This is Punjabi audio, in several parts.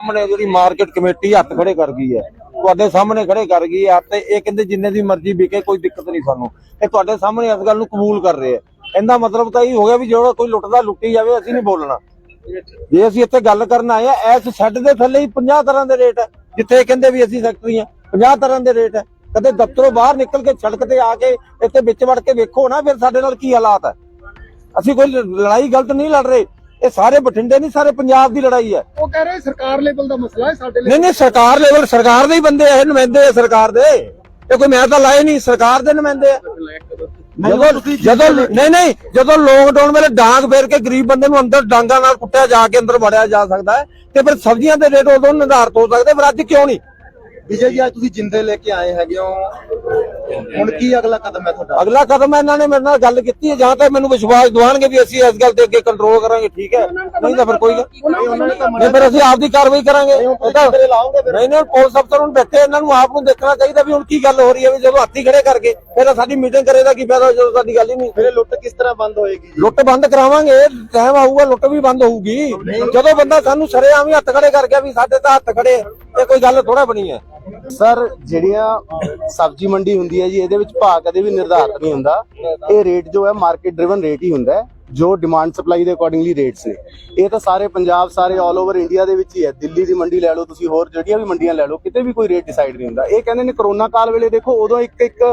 ਸਾਹਮਣੇ ਜਿਹੜੀ ਮਾਰਕੀਟ ਕਮੇਟੀ ਹੱਥ ਖੜੇ ਕਰ ਗਈ ਹੈ, ਤੁਹਾਡੇ ਸਾਹਮਣੇ ਖੜੇ ਕਰ ਗਈ ਹੈ ਤੇ ਇਹ ਕਹਿੰਦੇ ਜਿੰਨੇ ਦੀ ਮਰਜ਼ੀ ਵਿਕੇ, ਕੋਈ ਦਿੱਕਤ ਨਹੀਂ ਸਾਨੂੰ। ਇਹ ਤੁਹਾਡੇ ਸਾਹਮਣੇ ਇਸ ਗੱਲ ਨੂੰ ਕਬੂਲ ਕਰ ਰਹੇ ਆ ਇਹਦਾ ਮਤਲਬ ਤਾਂ ਇਹ ਹੋ ਗਿਆ ਵੀ ਜਿਹੜਾ ਕੋਈ ਲੁੱਟਦਾ, ਲੁੱਟੀ ਜਾਵੇ, ਅਸੀਂ ਨਹੀਂ ਬੋਲਣਾ। ਜੇ ਅਸੀਂ ਇੱਥੇ ਗੱਲ ਕਰਨ ਆਏ ਆ, ਇਸ ਸ਼ੈੱਡ ਦੇ ਥੱਲੇ ਹੀ 50 ਤਰ੍ਹਾਂ ਦੇ ਰੇਟ ਹੈ, ਜਿੱਥੇ ਕਹਿੰਦੇ ਵੀ ਅਸੀਂ ਫੈਕਟਰੀ ਆ 50 ਤਰ੍ਹਾਂ ਦੇ ਰੇਟ ਹੈ। ਕਦੇ ਦਫ਼ਤਰੋਂ ਬਾਹਰ ਨਿਕਲ ਕੇ ਸੜਕ ਤੇ ਆ ਕੇ ਇੱਥੇ ਵਿੱਚ ਵੜ ਕੇ ਵੇਖੋ ਨਾ, ਫਿਰ ਸਾਡੇ ਨਾਲ ਕੀ ਹਾਲਾਤ ਹੈ। ਅਸੀਂ ਕੋਈ ਲੜਾਈ ਗਲਤ ਨਹੀਂ ਲੜ ਰਹੇ। ਇਹ ਸਾਰੇ ਬਠਿੰਡੇ ਨਹੀਂ ਸਾਰੇ ਪੰਜਾਬ ਦੀ ਲੜਾਈ ਹੈ। ਉਹ ਕਹਿ ਰਹੇ ਸਰਕਾਰ ਲੈਵਲ ਦਾ ਮਸਲਾ ਹੈ ਸਾਡੇ ਲਈ ਨਹੀਂ ਨਹੀਂ ਸਰਕਾਰ ਲੈਵਲ ਸਰਕਾਰ ਦੇ ਹੀ ਬੰਦੇ ਆ ਇਹ ਨੁਮਾਇੰਦੇ ਆ ਸਰਕਾਰ ਦੇ। ਇਹ ਕੋਈ ਮੈਂ ਤਾਂ ਲਾਏ ਨਹੀਂ ਸਰਕਾਰ ਦੇ ਨੁਮਾਇੰਦੇ ਆ। ਜਦੋਂ ਜਦੋਂ ਨਹੀਂ ਨਹੀਂ ਜਦੋਂ ਲੋਕਡਾਊਨ ਵੇਲੇ ਡਾਂਗ ਫੇਰ ਕੇ ਗਰੀਬ ਬੰਦੇ ਨੂੰ ਅੰਦਰ ਡਾਂਗਾ ਨਾਲ ਕੁੱਟਿਆ ਜਾ ਕੇ ਅੰਦਰ ਵੜਿਆ ਜਾ ਸਕਦਾ ਹੈ ਤੇ ਫਿਰ ਸਬਜ਼ੀਆਂ ਦੇ ਰੇਟ ਉਦੋਂ ਨਿਰਧਾਰਤ ਹੋ ਸਕਦੇ ਫਿਰ ਅੱਜ ਕਿਉਂ ਨਹੀਂ? ਵਿਜੇ ਜੀ ਅੱਜ ਤੁਸੀਂ ਜਿੰਦੇ ਲੈ ਕੇ ਆਏ ਹੈਗੇ ਹੋ। ਹੁਣ ਕੀ ਅਗਲਾ ਕਦਮ ਹੈ ਤੁਹਾਡਾ? ਅਗਲਾ ਕਦਮ ਇਹਨਾਂ ਨੇ ਮੇਰੇ ਨਾਲ ਗੱਲ ਕੀਤੀ ਹੈ ਜਾਂ ਤਾਂ ਮੈਨੂੰ ਵਿਸ਼ਵਾਸ ਦਿਵਾਣਗੇ ਵੀ ਅਸੀਂ ਇਸ ਗੱਲ ਤੇ ਅੱਗੇ ਕੰਟਰੋਲ ਕਰਾਂਗੇ ਠੀਕ ਹੈ। ਨਹੀਂ ਤਾਂ ਫਿਰ ਕੋਈ ਗੱਲ ਨਹੀਂ ਫਿਰ ਅਸੀਂ ਆਪਦੀ ਕਾਰਵਾਈ ਕਰਾਂਗੇ। ਨਹੀਂ ਨਹੀਂ ਪੁਲਿਸ ਅਫਸਰ ਹੁਣ ਬੈਠੇ ਇਹਨਾਂ ਨੂੰ ਆਪ ਨੂੰ ਦੇਖਣਾ ਚਾਹੀਦਾ ਵੀ ਹੁਣ ਕੀ ਗੱਲ ਹੋ ਰਹੀ ਹੈ ਵੀ ਜਦੋਂ ਹੱਥੀ ਖੜੇ ਕਰਕੇ ਫਿਰ ਸਾਡੀ ਮੀਟਿੰਗ ਕਰੇਗਾ ਕੀ ਫਾਇਦਾ ਜਦੋਂ ਸਾਡੀ ਗੱਲ ਹੀ ਨਹੀਂ। ਫਿਰ ਲੁੱਟ ਕਿਸ ਤਰ੍ਹਾਂ ਬੰਦ ਹੋਏਗੀ ਜੀ? ਲੁੱਟ ਬੰਦ ਕਰਾਵਾਂਗੇ ਟਾਈਮ ਆਊਗਾ ਲੁੱਟ ਵੀ ਬੰਦ ਹੋਊਗੀ। ਜਦੋਂ ਬੰਦਾ ਸਾਨੂੰ ਸਰੇਆਮ ਹੀ ਹੱਥ ਖੜੇ ਕਰ ਗਿਆ ਵੀ ਸਾਡੇ ਤਾਂ ਹੱਥ ਖੜੇ ਇਹ ਕੋਈ ਗੱਲ ਥੋੜਾ ਬਣੀ ਹੈ। ਸਰ, ਜਿਹੜੀਆਂ ਸਬਜ਼ੀ ਮੰਡੀ ਹੁੰਦੀ ਹੈ ਜੀ, ਇਹਦੇ ਵਿੱਚ ਭਾਅ ਕਦੇ ਵੀ ਨਿਰਧਾਰਤ ਨਹੀਂ ਹੁੰਦਾ। ਇਹ ਰੇਟ ਜੋ ਹੈ ਮਾਰਕੀਟ ਡਰਿਵਨ ਰੇਟ ਹੀ ਹੁੰਦਾ ਹੈ, ਜੋ ਡਿਮਾਂਡ ਸਪਲਾਈ ਦੇ ਅਕੋਰਡਿੰਗਲੀ ਰੇਟਸ ਨੇ। ਇਹ ਤਾਂ ਸਾਰੇ ਪੰਜਾਬ, ਸਾਰੇ 올 ਓਵਰ ਇੰਡੀਆ ਦੇ ਵਿੱਚ ਹੀ ਹੈ। ਦਿੱਲੀ ਦੀ ਮੰਡੀ ਲੈ ਲਓ, ਤੁਸੀਂ ਹੋਰ ਜਿਹੜੀਆਂ ਵੀ ਮੰਡੀਆਂ ਲੈ ਲਓ, ਕਿਤੇ ਵੀ ਕੋਈ ਰੇਟ ਡਿਸਾਈਡ ਨਹੀਂ ਹੁੰਦਾ। ਇਹ ਕਹਿੰਦੇ ਨੇ ਕਰੋਨਾ ਕਾਲ ਵੇਲੇ ਦੇਖੋ, ਉਦੋਂ ਇੱਕ ਇੱਕ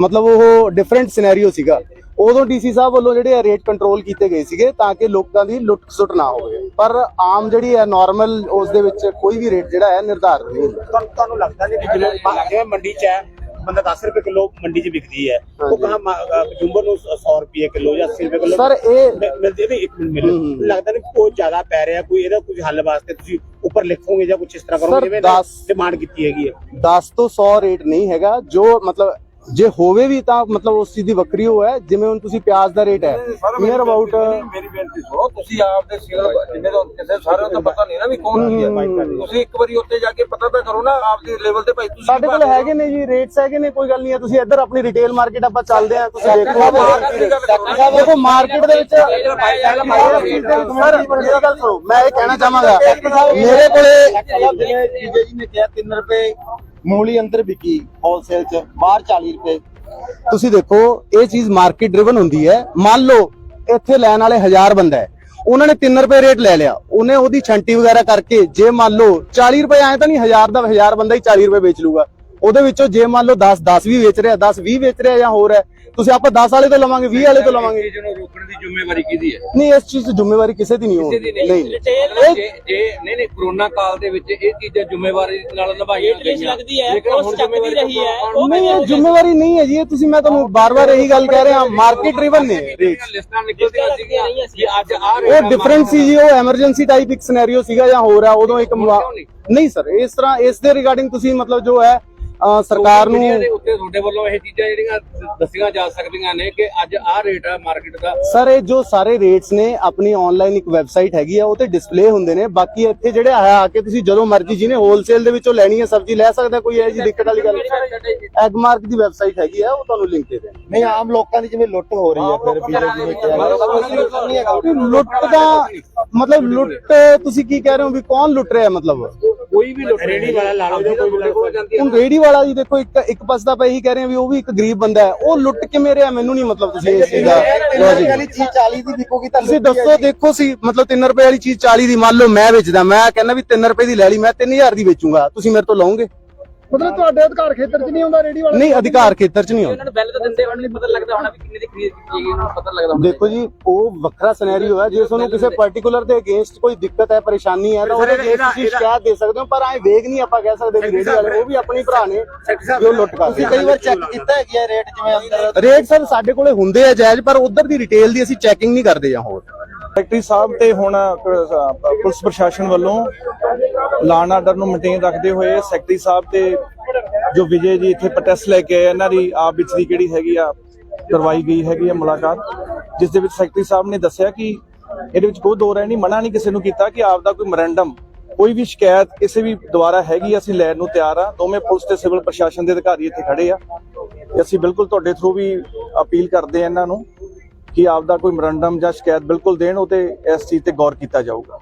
ਮਤਲਬ ਉਹ ਡਿਫਰੈਂਟ ਸਿਨੈਰੀਓ ਸੀਗਾ। ਉਦੋਂ ਡੀਸੀ ਸਾਹਿਬ ਵੱਲੋਂ ਜਿਹੜੇ ਰੇਟ ਕੰਟਰੋਲ ਕੀਤੇ ਗਏ ਸੀਗੇ ਤਾਂ ਕਿ ਲੋਕਾਂ ਦੀ ਲੁੱਟ ਸੁੱਟ ਨਾ ਹੋਵੇ। ਪਰ ਆਮ ਜਿਹੜੀ ਹੈ ਨਾਰਮਲ ਉਸ ਦੇ ਵਿੱਚ ਕੋਈ ਵੀ ਰੇਟ ਜਿਹੜਾ ਹੈ ਨਿਰਧਾਰਤ ਨਹੀਂ ਹੁੰਦਾ। ਤੁਹਾਨੂੰ ਤੁਹਾਨੂੰ ਲੱਗਦਾ ਨਹੀਂ ਕਿ ਜਿਵੇਂ ਜਿਵੇਂ ਮੰਡੀ 'ਚ ਹੈ ਬੰਦਾ 10 ਰੁਪਏ ਕਿਲੋ ਮੰਡੀ 'ਚ ਵਿਕਦੀ ਹੈ। ਉਹ। ਕਹਾ ਕੰਜ਼ੂਮਰ ਨੂੰ 100 ਰੁਪਏ ਕਿਲੋ ਜਾਂ 80 ਰੁਪਏ ਕਿਲੋ ਸਰ ਇਹ ਮਿਲਦੀ ਨਹੀਂ ਇੱਕ ਮਿੰਟ ਮਿਲ। ਲੱਗਦਾ ਨਹੀਂ ਕੋਈ ਜ਼ਿਆਦਾ ਪੈ ਰਿਹਾ ਕੋਈ ਇਹਦਾ ਕੁਝ ਹੱਲ ਵਾਸਤੇ ਤੁਸੀਂ ਉੱਪਰ ਲਿਖੋਗੇ ਜਾਂ ਕੁਝ ਇਸ ਤਰ੍ਹਾਂ ਕਰੋਗੇ ਜਿਵੇਂ ਦਸ- ਡਿਮਾਂਡ ਕੀਤੀ ਹੈਗੀ ਹੈ। 10 ਤੋਂ 100 ਰੇਟ ਨਹੀਂ ਹੈਗਾ ਜੋ ਮਤਲਬ ਜੇ ਹੋਵੇ ਵੀ ਤਾਂ ਮਤਲਬ ਉਸ ਚੀਜ਼ ਦੀ ਵੱਖਰੀ ਹੋ ਹੈ ਜਿਵੇਂ ਹੁਣ ਤੁਸੀਂ ਪਿਆਜ਼ ਦਾ ਰੇਟ ਹੈ ਨੀਅਰ ਅਬਾਊਟ ਮੇਰੀ ਬੇਨਤੀ ਸੁਣੋ ਤੁਸੀਂ ਆਪ ਦੇ ਸਿਰ ਜਿੰਨੇ ਤੋਂ ਕਿਸੇ ਸਾਰਿਆਂ ਨੂੰ ਤਾਂ ਪਤਾ ਨਹੀਂ ਨਾ ਵੀ ਕੌਣ ਕੀ ਹੈ। ਤੁਸੀਂ ਇੱਕ ਵਾਰੀ ਉੱਤੇ ਜਾ ਕੇ ਪਤਾ ਤਾਂ ਕਰੋ ਨਾ ਆਪ ਦੀ ਲੈਵਲ ਤੇ ਭਾਈ ਤੁਸੀਂ ਸਾਡੇ ਕੋਲ ਹੈਗੇ ਨੇ ਜੀ ਰੇਟਸ ਹੈਗੇ ਨੇ ਕੋਈ ਗੱਲ ਨਹੀਂ ਹੈ। ਤੁਸੀਂ ਇੱਧਰ ਆਪਣੀ ਰਿਟੇਲ ਮਾਰਕੀਟ ਆਪਾਂ ਚੱਲਦੇ ਆ ਤੁਸੀਂ ਦੇਖੋ ਦੇਖੋ ਮਾਰਕੀਟ ਦੇ ਵਿੱਚ ਸਰ ਮੇਰੀ ਗੱਲ ਸੁਣੋ ਮੈਂ ਇਹ ਕਹਿਣਾ ਚਾਹਾਂਗਾ ਮੇਰੇ ਕੋਲੇ ਜਿਵੇਂ ਜੀ ਨੇ ਕਿਹਾ 3 ਰੁਪਏ ਮੂਲੀ ਅੰਦਰ ਵਿਕੀ ਹੋਲਸੇਲ ਚ, ਬਾਹਰ 40 ਰੁਪਏ। ਤੁਸੀਂ ਦੇਖੋ, ਇਹ ਚੀਜ਼ ਮਾਰਕੀਟ ਡਰਿਵਨ ਹੁੰਦੀ ਹੈ। ਮੰਨ ਲਓ, ਇੱਥੇ ਲੈਣ ਵਾਲੇ 1000 ਬੰਦਾ ਹੈ। ਉਹਨਾਂ ਨੇ 3 ਰੁਪਏ ਰੇਟ ਲੈ ਲਿਆ। ਉਹਨੇ ਉਹਦੀ ਛੰਟੀ ਵਗੈਰਾ ਕਰਕੇ, ਜੇ ਮੰਨ ਲਓ 40 ਰੁਪਏ ਆਏ ਤਾਂ ਨਹੀਂ 1000 ਦਾ 1000 ਬੰਦਾ ਹੀ 40 ਰੁਪਏ ਵੇਚ ਲੂਗਾ। ਉਹਦੇ ਵਿੱਚੋਂ ਜੇ ਮੰਨ ਲਓ 10 10 ਵੀ ਵੇਚ ਰਿਹਾ 10 20 ਵੇਚ ਰਿਹਾ ਜਾਂ ਹੋਰ ਹੈ ਤੁਸੀਂ ਆਪਾਂ 10 ਵਾਲੇ ਤੋਂ ਲਵਾਂਗੇ 20 ਵਾਲੇ ਤੋਂ ਲਵਾਂਗੇ। ਨੂੰ ਰੋਕਣ ਦੀ ਜ਼ਿੰਮੇਵਾਰੀ ਕਿਹਦੀ ਹੈ? ਨਹੀਂ ਇਸ ਚੀਜ਼ ਦੀ ਜ਼ਿੰਮੇਵਾਰੀ ਕਿਸੇ ਦੀ ਨਹੀਂ ਹੋਣੀ। ਨਹੀਂ। ਜੇ ਜੇ ਨਹੀਂ ਨਹੀਂ ਕਰੋਨਾ ਕਾਲ ਦੇ ਵਿੱਚ ਇਹ ਚੀਜ਼ਾਂ ਜ਼ਿੰਮੇਵਾਰੀ ਨਾਲ ਨਿਭਾਈਆਂ ਗਈਆਂ। ਲੱਗਦੀ ਹੈ ਉਹ ਚੱਕਦੀ ਰਹੀ ਹੈ ਨਹੀਂ ਇਹ ਜ਼ਿੰਮੇਵਾਰੀ ਨਹੀਂ ਹੈ ਜੀ ਇਹ ਤੁਸੀਂ ਮੈਂ ਤੁਹਾਨੂੰ ਬਾਰ-ਬਾਰ ਇਹੀ ਗੱਲ ਕਹਿ ਰਿਹਾ ਮਾਰਕੀਟ ਡਰਿਵਨ ਨੇ। ਰੇਟਸ ਲਿਸਟਾਂ ਨਿਕਲਦੀਆਂ ਸੀਗੀਆਂ ਕਿ ਅੱਜ ਆ ਉਹ ਡਿਫਰੈਂਟ ਸੀ ਜੀ ਉਹ ਐਮਰਜੈਂਸੀ ਟਾਈਪ ਇੱਕ ਸਿਨੈਰੀਓ ਸੀਗਾ ਜਾਂ ਹੋਰ ਹੈ ਉਦੋਂ ਇੱਕ ਨਹੀਂ? ਸਰ ਇਸ ਤਰ੍ਹਾਂ ਇਸ ਦੇ ਰਿਗਾਰਡਿੰਗ ਤੁਸੀਂ ਮਤਲਬ ਜੋ ਹੈ ਸਰਕਾਰ ਨੂੰ ਦੇ ਉੱਤੇ ਤੁਹਾਡੇ ਵੱਲੋਂ ਇਹ ਚੀਜ਼ਾਂ ਜਿਹੜੀਆਂ ਦੱਸੀਆਂ ਜਾ ਸਕਦੀਆਂ ਨੇ ਕਿ ਅੱਜ ਆਹ ਰੇਟ ਆ ਮਾਰਕੀਟ ਦਾ। ਸਰ ਇਹ ਜੋ ਸਾਰੇ ਰੇਟਸ ਨੇ ਆਪਣੀ ਆਨਲਾਈਨ ਇੱਕ ਵੈਬਸਾਈਟ ਹੈਗੀ ਆ ਉਹ ਤੇ ਡਿਸਪਲੇ ਹੁੰਦੇ ਨੇ। ਬਾਕੀ ਇੱਥੇ ਜਿਹੜੇ ਆ ਆ ਕੇ ਤੁਸੀਂ ਜਦੋਂ ਮਰਜ਼ੀ ਜਿਹਨੇ ਹੋਲਸੇਲ ਦੇ ਵਿੱਚੋਂ ਲੈਣੀ ਹੈ ਸਬਜ਼ੀ ਲੈ ਸਕਦਾ ਕੋਈ ਇਹ ਜੀ ਦਿੱਕਤ ਵਾਲੀ ਗੱਲ ਐਗਮਾਰਕ ਦੀ ਵੈਬਸਾਈਟ ਹੈਗੀ ਆ ਉਹ ਤੁਹਾਨੂੰ ਲਿੰਕ ਦੇ ਦੇਣ। ਨਹੀਂ ਆਮ ਲੋਕਾਂ ਦੀ ਜਿਵੇਂ ਲੁੱਟ ਹੋ ਰਹੀ ਹੈ ਫਿਰ ਕਿਹਾ ਲੁੱਟ ਦਾ ਮਤਲਬ ਲੁੱਟ ਤੁਸੀਂ ਕੀ ਕਹਿ ਰਹੇ ਹੋ ਵੀ ਕੌਣ ਲੁੱਟ ਰਿਹਾ ਹੈ ਮਤਲਬ? ਕੋਈ ਵੀ ਲੁੱਟ ਰੇੜੀ ਵਾਲਾ ਲਾ ਲਓ ਜਾਂ ਕੋਈ ਕੋਲ ਜਾਂਦੀ ਹੁਣ ਰੇੜੀ ਵਾਲਾ ਜੀ ਦੇਖੋ ਇੱਕ ਇੱਕ ਪਾਸੇ ਤਾਂ ਆਪਾਂ ਇਹੀ ਕਹਿ ਰਹੇ ਵੀ ਉਹ ਵੀ ਇੱਕ ਗਰੀਬ ਬੰਦਾ ਹੈ। ਉਹ ਲੁੱਟ ਕਿਵੇਂ ਰਿਹਾ? ਮੈਨੂੰ ਨਹੀਂ ਮਤਲਬ ਤੁਸੀਂ ਇਸ ਚੀਜ਼ ਦਾ logic- ਵਾਲੀ ਚੀਜ਼ 40 ਦੀ ਵਿਕੋਗੀ ਤਾਂ ਤੁਸੀਂ ਦੱਸੋ ਦੇਖੋ ਸੀ ਮਤਲਬ 3 ਰੁਪਏ ਵਾਲੀ ਚੀਜ਼ 40 ਦੀ ਮੰਨ ਲਓ ਮੈਂ ਵੇਚਦਾ ਮੈਂ ਕਹਿੰਦਾ ਵੀ 3 ਰੁਪਏ ਦੀ ਲੈ ਲਈ ਮੈਂ 3000 ਦੀ ਵੇਚੂੰਗਾ। ਤੁਸੀਂ ਮੇਰੇ ਤੋਂ ਲਓਗੇ? ਮਤਲਬ ਤੁਹਾਡੇ ਅਧਿਕਾਰ ਖੇਤਰ 'ਚ ਨਹੀਂ ਆਉਂਦਾ ਰੇੜੀ ਵਾਲਾ? ਨਹੀਂ ਅਧਿਕਾਰ ਖੇਤਰ 'ਚ ਨਹੀਂ ਆਉਂਦਾ। ਨੂੰ ਬਿੱਲ ਤਾਂ ਦਿੰਦੇ ਉਹਨਾਂ ਨੂੰ ਪਤਾ ਲੱਗਦਾ ਹੋਣਾ ਵੀ ਕਿੰਨੇ ਦੀ ਖਰੀਦ ਕੀਤੀ ਨੂੰ ਪਤਾ ਲੱਗਦਾ ਹੋਣਾ। ਦੇਖੋ ਜੀ ਉਹ ਵੱਖਰਾ ਸਿਨੈਰੀਓ ਹੈ। ਜੇ ਤੁਹਾਨੂੰ ਕਿਸੇ ਪਾਰਟਿਕੂਲਰ ਦੇ ਅਗੇਂਸਟ ਕੋਈ ਦਿੱਕਤ ਹੈ ਪਰੇਸ਼ਾਨੀ ਹੈ ਤਾਂ ਉਹਦੇ ਅਗੇਂਸਟ ਤੁਸੀਂ ਸ਼ਿਕਾਇਤ ਦੇ ਸਕਦੇ ਹੋ ਪਰ ਐ ਵੇਗ ਨਹੀਂ ਆਪਾਂ ਕਹਿ ਸਕਦੇ ਵੀ ਰੇੜੀ ਵਾਲੇ ਉਹ ਵੀ ਆਪਣੀ ਭਰਾ ਨੇ ਜੋ ਲੁੱਟ ਕਰਦੇ ਤੁਸੀਂ ਕਈ ਵਾਰ ਚੈੱਕ ਕੀਤਾ ਹੈ ਕਿ ਇਹ ਰੇਟ ਜਿਵੇਂ ਅੰਦਰ? ਰੇਟ ਸਰ ਸਾਡੇ ਕੋਲੇ ਹੁੰਦੇ ਆ ਜਾਇਜ਼ ਪਰ ਉਧਰ ਦੀ ਰਿਟੇਲ ਦੀ ਅਸੀਂ ਚੈਕਿੰਗ ਨਹੀਂ ਕਰਦੇ ਜਾਂ ਹੋਰ। ਸੈਕਟਰੀ ਸਾਹਿਬ ਤੇ ਹੁਣ ਪੁਲਿਸ ਪ੍ਰਸ਼ਾਸਨ ਵੱਲੋਂ ਲਾਨ ਆਰਡਰ ਨੂੰ ਮੇਨਟੇਨ ਰੱਖਦੇ ਹੋਏ ਸੈਕਟਰੀ ਸਾਹਿਬ ਤੇ ਜੋ ਵਿਜੇ ਜੀ ਇੱਥੇ ਪ੍ਰੋਟੈਸਟ ਲੈ ਕੇ ਆਏ, ਇਹਨਾਂ ਦੀ ਆਪ ਵਿੱਚ ਦੀ ਕਿਹੜੀ ਹੈਗੀ ਆ, ਕਰਵਾਈ ਗਈ ਹੈਗੀ ਆ ਮੁਲਾਕਾਤ, ਜਿਸ ਦੇ ਵਿੱਚ ਸੈਕਟਰੀ ਸਾਹਿਬ ਨੇ ਦੱਸਿਆ ਕਿ ਇਹਦੇ ਵਿੱਚ ਕੋਈ ਦੋ ਰਾਏ ਨਹੀਂ, ਮਨਾ ਨਹੀਂ ਕਿਸੇ ਨੂੰ ਕੀਤਾ ਕਿ ਆਪ ਦਾ ਕੋਈ ਮੈਮੋਰੈਂਡਮ ਕੋਈ ਵੀ ਸ਼ਿਕਾਇਤ ਕਿਸੇ ਵੀ ਦੁਆਰਾ ਹੈਗੀ ਅਸੀਂ ਲੈਣ ਨੂੰ ਤਿਆਰ ਆ, ਦੋਵੇਂ ਪੁਲਿਸ ਤੇ ਸਿਵਲ ਪ੍ਰਸ਼ਾਸਨ ਦੇ ਅਧਿਕਾਰੀ ਇੱਥੇ ਖੜੇ ਆ। ਤੇ ਅਸੀਂ ਬਿਲਕੁਲ ਤੁਹਾਡੇ ਥਰੂ ਵੀ ਅਪੀਲ ਕਰਦੇ ਆ ਇਹਨਾਂ ਨੂੰ ਕਿ ਆਪ ਦਾ ਕੋਈ ਮੈਮੋਰੰਡਮ ਜਾਂ ਸ਼ਿਕਾਇਤ ਬਿਲਕੁਲ ਦੇਣ, ਉਹ ਤੇ ਇਸ ਚੀਜ਼ ਤੇ ਗੌਰ ਕੀਤਾ ਜਾਊਗਾ।